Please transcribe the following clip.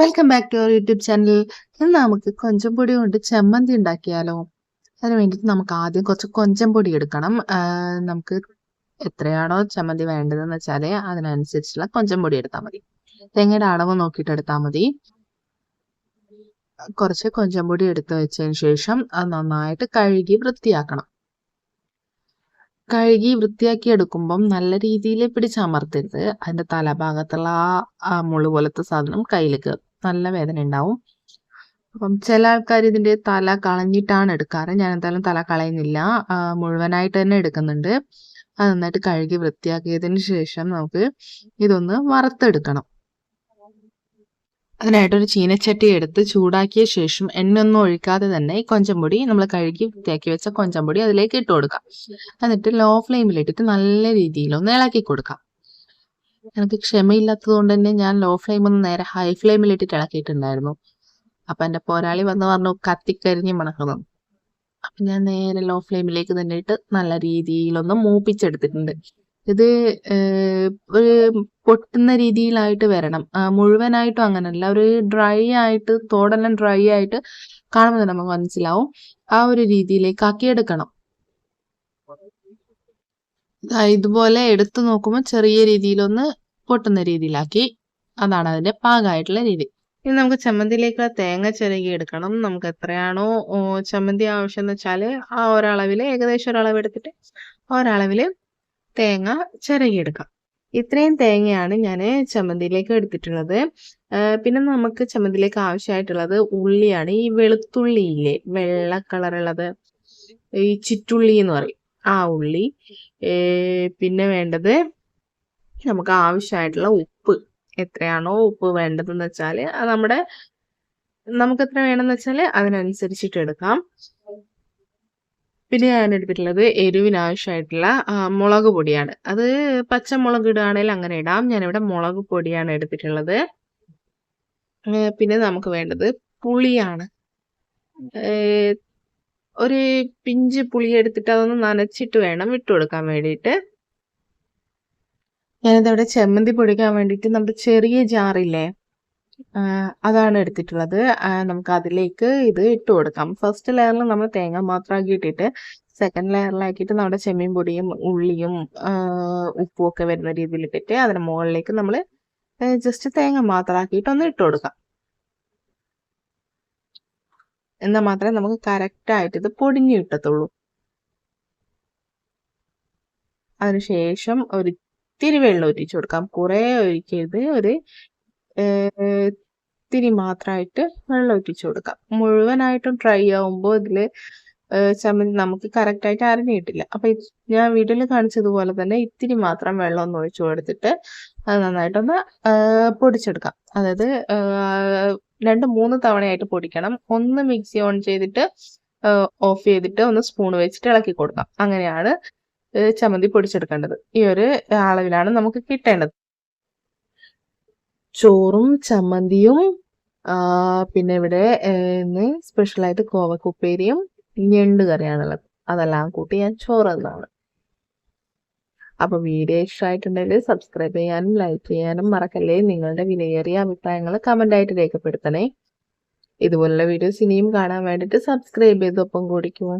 Welcome back to our YouTube channel ഇന്ന് നമുക്ക് കൊഞ്ചം പൊടി കൊണ്ട് ചമ്മന്തി ഉണ്ടാക്കിയാലോ? അതിന് വേണ്ടിയിട്ട് നമുക്ക് ആദ്യം കുറച്ച് കൊഞ്ചം പൊടി എടുക്കണം നമുക്ക് എത്രയാണോ ചമ്മന്തി വേണ്ടതെന്ന് വെച്ചാൽ അതിനനുസരിച്ചുള്ള കൊഞ്ചം പൊടി എടുത്താൽ മതി. തേങ്ങയുടെ അളവ് നോക്കിയിട്ട് എടുത്താൽ മതി. കുറച്ച് കൊഞ്ചം പൊടി എടുത്ത് വെച്ചതിന് ശേഷം അത് നന്നായിട്ട് കഴുകി വൃത്തിയാക്കണം. കഴുകി വൃത്തിയാക്കി എടുക്കുമ്പം നല്ല രീതിയിൽ പിടിച്ചമർത്തരുത്. അതിന്റെ തലഭാഗത്തുള്ള ആ മുൾ പോലത്തെ സാധനം കയ്യിലേക്ക് നല്ല വേദന ഉണ്ടാവും. അപ്പം ചില ആൾക്കാർ ഇതിന്റെ തല കളഞ്ഞിട്ടാണ് എടുക്കാറ്. ഞാൻ എന്തായാലും തല കളയുന്നില്ല. മുഴുവനായിട്ട് തന്നെ എടുക്കുന്നുണ്ട്. അത് നന്നായിട്ട് കഴുകി വൃത്തിയാക്കിയതിന് ശേഷം നമുക്ക് ഇതൊന്ന് വറുത്തെടുക്കണം. അതിനായിട്ടൊരു ചീനച്ചട്ടി എടുത്ത് ചൂടാക്കിയ ശേഷം എണ്ണയൊന്നും ഒഴിക്കാതെ തന്നെ ഈ കൊഞ്ചംപൊടി നമ്മൾ കഴുകി വൃത്തിയാക്കി വെച്ച കൊഞ്ചംപൊടി അതിലേക്ക് ഇട്ട് കൊടുക്കാം. എന്നിട്ട് ലോ ഫ്ലെയിമിലിട്ടിട്ട് നല്ല രീതിയിൽ ഒന്ന് ഇളക്കി കൊടുക്കാം. എനിക്ക് ക്ഷമയില്ലാത്തത് കൊണ്ട് തന്നെ ഞാൻ ലോ ഫ്ലെയിം ഒന്ന് നേരെ ഹൈ ഫ്ലെയിമിലിട്ടിട്ട് ഇളക്കിയിട്ടുണ്ടായിരുന്നു. അപ്പൊ എന്റെ പോരാളി വന്ന് പറഞ്ഞു കത്തിക്കരിഞ്ഞ് മണക്കുന്നു. അപ്പൊ ഞാൻ നേരെ ലോ ഫ്ലെയിമിലേക്ക് തന്നെ ഇട്ട് നല്ല രീതിയിലൊന്ന് മൂപ്പിച്ചെടുത്തിട്ടുണ്ട്. ഇത് ഒരു പൊട്ടുന്ന രീതിയിലായിട്ട് വരണം. മുഴുവനായിട്ടും അങ്ങനല്ല. ഒരു ഡ്രൈ ആയിട്ട് തോടെല്ലാം ഡ്രൈ ആയിട്ട് കാണുമ്പോൾ നമുക്ക് മനസ്സിലാവും. ആ ഒരു രീതിയിലേക്ക് ആക്കിയെടുക്കണം ഇതുപോലെ എടുത്തു നോക്കുമ്പോൾ ചെറിയ രീതിയിലൊന്ന് പൊട്ടുന്ന രീതിയിലാക്കി. അതാണ് അതിന്റെ പാകമായിട്ടുള്ള രീതി. ഇനി നമുക്ക് ചമ്മന്തിയിലേക്കുള്ള തേങ്ങ ചിരകി എടുക്കണം. നമുക്ക് എത്രയാണോ ചമ്മന്തി ആവശ്യം എന്ന് വെച്ചാൽ ആ ഒരളവിൽ ഏകദേശം ഒരളവ് എടുത്തിട്ട് ഒരളവിൽ തേങ്ങ ചിരകിയെടുക്കാം. ഇത്രയും തേങ്ങയാണ് ഞാൻ ചമ്മന്തിയിലേക്ക് എടുത്തിട്ടുള്ളത്. പിന്നെ നമുക്ക് ചമ്മന്തിയിലേക്ക് ആവശ്യമായിട്ടുള്ളത് ഉള്ളിയാണ്. ഈ വെളുത്തുള്ളി ഇല്ലേ? വെള്ള കളറുള്ളത്. ഈ ചിറ്റുള്ളി എന്ന് പറയും. ആ ഉള്ളി. പിന്നെ വേണ്ടത് നമുക്ക് ആവശ്യമായിട്ടുള്ള ഉപ്പ്. എത്രയാണോ ഉപ്പ് വേണ്ടതെന്ന് വെച്ചാൽ നമ്മുടെ നമുക്ക് എത്ര വേണമെന്ന് വെച്ചാൽ അതിനനുസരിച്ചിട്ട് എടുക്കാം. പിന്നെ ഞാൻ എടുത്തിട്ടുള്ളത് എരിവിനാവശ്യമായിട്ടുള്ള മുളക് പൊടിയാണ്. അത് പച്ചമുളക് ഇടുകയാണെങ്കിൽ അങ്ങനെ ഇടാം. ഞാനിവിടെ മുളക് പൊടിയാണ് എടുത്തിട്ടുള്ളത്. പിന്നെ നമുക്ക് വേണ്ടത് പുളിയാണ്. ഒരു പിഞ്ച് പുളി എടുത്തിട്ട് അതൊന്ന് നനച്ചിട്ട് വേണം ഇട്ട് കൊടുക്കാൻ വേണ്ടിയിട്ട്. ഞാനിതവിടെ ചെമ്മന്തി പൊടിക്കാൻ വേണ്ടിയിട്ട് നമ്മുടെ ചെറിയ ജാറില്ലേ അതാണ് എടുത്തിട്ടുള്ളത്. നമുക്ക് അതിലേക്ക് ഇത് ഇട്ട് കൊടുക്കാം. ഫസ്റ്റ് ലെയറിൽ നമ്മൾ തേങ്ങ മാത്രമാക്കി ഇട്ടിട്ട് സെക്കൻഡ് ലെയറിലാക്കിയിട്ട് നമ്മുടെ ചെമ്മീൻ പൊടിയും ഉള്ളിയും ഉപ്പും ഒക്കെ വരുന്ന രീതിയിൽ ഇട്ടിട്ട് അതിന് മുകളിലേക്ക് നമ്മൾ ജസ്റ്റ് തേങ്ങ മാത്രമാക്കിയിട്ട് ഒന്ന് ഇട്ട് കൊടുക്കാം. എന്നാൽ മാത്രമേ നമുക്ക് കറക്റ്റായിട്ട് ഇത് പൊടിഞ്ഞു കിട്ടത്തുള്ളൂ. അതിനുശേഷം ഒരിത്തിരി വെള്ളം ഒഴിച്ചു കൊടുക്കാം. കുറേ ഒഴിക്കരുത്. ഒരു ഇത്തിരി മാത്രമായിട്ട് വെള്ളം ഒറ്റിച്ചു കൊടുക്കാം. മുഴുവനായിട്ടും ഡ്രൈ ആവുമ്പോൾ ഇതിൽ ചമ്മന്തി നമുക്ക് കറക്റ്റായിട്ട് ആയിട്ട് അരഞ്ഞു കിട്ടില്ല അപ്പൊ ഞാൻ വീട്ടിൽ കാണിച്ചതുപോലെ തന്നെ ഇത്തിരി മാത്രം വെള്ളം ഒന്ന് ഒഴിച്ചു കൊടുത്തിട്ട് അത് നന്നായിട്ടൊന്ന് പൊടിച്ചെടുക്കാം. അതായത് രണ്ട് മൂന്ന് തവണയായിട്ട് പൊടിക്കണം. ഒന്ന് മിക്സി ഓൺ ചെയ്തിട്ട് ഓഫ് ചെയ്തിട്ട് ഒന്ന് സ്പൂൺ വെച്ചിട്ട് ഇളക്കി കൊടുക്കാം. അങ്ങനെയാണ് ചമ്മന്തി പൊടിച്ചെടുക്കേണ്ടത്. ഈ ഒരു അളവിലാണ് നമുക്ക് കിട്ടേണ്ടത്. ചോറും ചമ്മന്തിയും പിന്നെ ഇവിടെ സ്പെഷ്യലായിട്ട് കോവക്കുപ്പേരിയും ഞണ്ട് കറിയാണുള്ളത്. അതെല്ലാം കൂട്ടി ഞാൻ ചോറ് തന്നാണ് അപ്പൊ വീഡിയോ ഇഷ്ടമായിട്ടുണ്ടെങ്കിൽ സബ്സ്ക്രൈബ് ചെയ്യാനും ലൈക്ക് ചെയ്യാനും മറക്കല്ലേ? നിങ്ങളുടെ വിലയേറിയ അഭിപ്രായങ്ങൾ കമന്റ് ആയിട്ട് രേഖപ്പെടുത്തണേ. ഇതുപോലുള്ള വീഡിയോസ് ഇനിയും കാണാൻ വേണ്ടിയിട്ട് സബ്സ്ക്രൈബ് ചെയ്തൊപ്പം കൂടിക്കുമോ